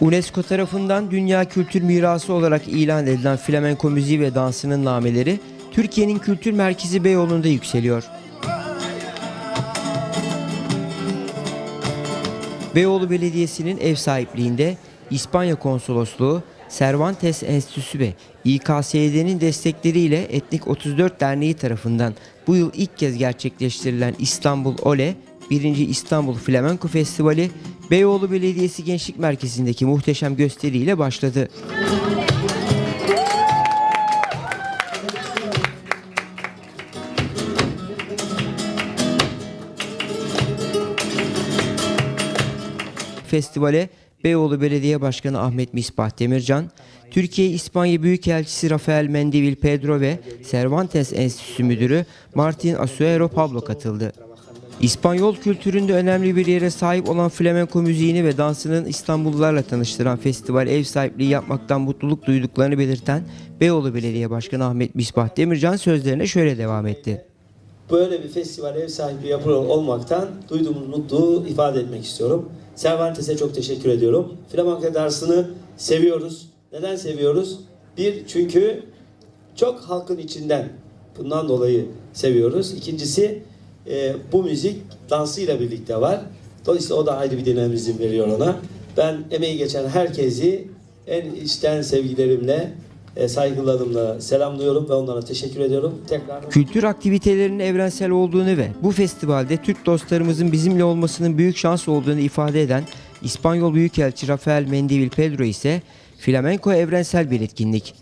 UNESCO tarafından Dünya Kültür Mirası olarak ilan edilen flamenko müziği ve dansının nameleri Türkiye'nin kültür merkezi Beyoğlu'nda yükseliyor. Beyoğlu Belediyesi'nin ev sahipliğinde İspanya Konsolosluğu, Cervantes Enstitüsü ve İKSYD'nin destekleriyle Etnik 34 Derneği tarafından bu yıl ilk kez gerçekleştirilen İstanbul Ole 1. İstanbul Flamenco Festivali Beyoğlu Belediyesi Gençlik Merkezi'ndeki muhteşem gösteriyle başladı. Festivale Beyoğlu Belediye Başkanı Ahmet Misbah Demircan, Türkiye İspanya Büyükelçisi Rafael Mendivil Pedro ve Cervantes Enstitüsü Müdürü Martin Asuero Pablo katıldı. İspanyol kültüründe önemli bir yere sahip olan flamenko müziğini ve dansının İstanbullularla tanıştıran festival ev sahipliği yapmaktan mutluluk duyduklarını belirten Beyoğlu Belediye Başkanı Ahmet Misbah Demircan sözlerine şöyle devam etti. Böyle bir festival ev sahipliği yapıyor olmaktan duyduğumuz mutluluğu ifade etmek istiyorum. Cervantes'e çok teşekkür ediyorum. Flamenco dansını seviyoruz. Neden seviyoruz? Bir, çünkü çok halkın içinden bundan dolayı seviyoruz. İkincisi, e, bu müzik dansıyla birlikte var. Dolayısıyla o da ayrı bir dinamizm veriyor ona. Ben emeği geçen herkesi en içten sevgilerimle, saygılarımla selamlıyorum ve onlara teşekkür ediyorum. Tekrar Kültür aktivitelerinin evrensel olduğunu ve bu festivalde Türk dostlarımızın bizimle olmasının büyük şans olduğunu ifade eden İspanyol Büyükelçi Rafael Mendivil Pedro ise flamenko evrensel bir etkinlik.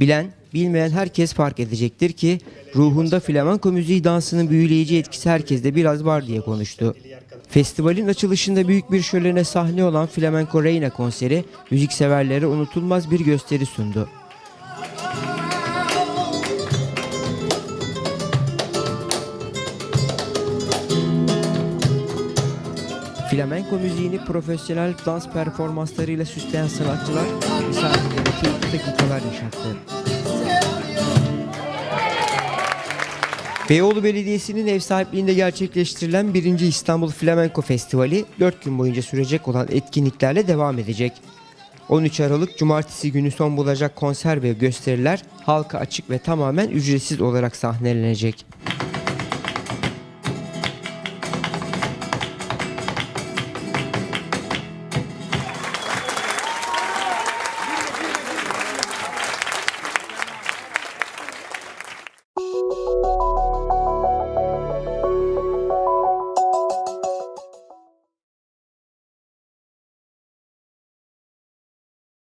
Bilen, bilmeyen herkes fark edecektir ki ruhunda flamenko müziği dansının büyüleyici etkisi herkeste biraz var diye konuştu. Festivalin açılışında büyük bir şölene sahne olan Flamenco Reina konseri müzikseverlere unutulmaz bir gösteri sundu. Flamenko müziğini profesyonel dans performanslarıyla süsleyen sanatçılar misafirlere keyifli dakikalar yaşattı. Beyoğlu Belediyesi'nin ev sahipliğinde gerçekleştirilen 1. İstanbul Flamenko Festivali 4 gün boyunca sürecek olan etkinliklerle devam edecek. 13 Aralık Cumartesi günü son bulacak konser ve gösteriler halka açık ve tamamen ücretsiz olarak sahnelenecek.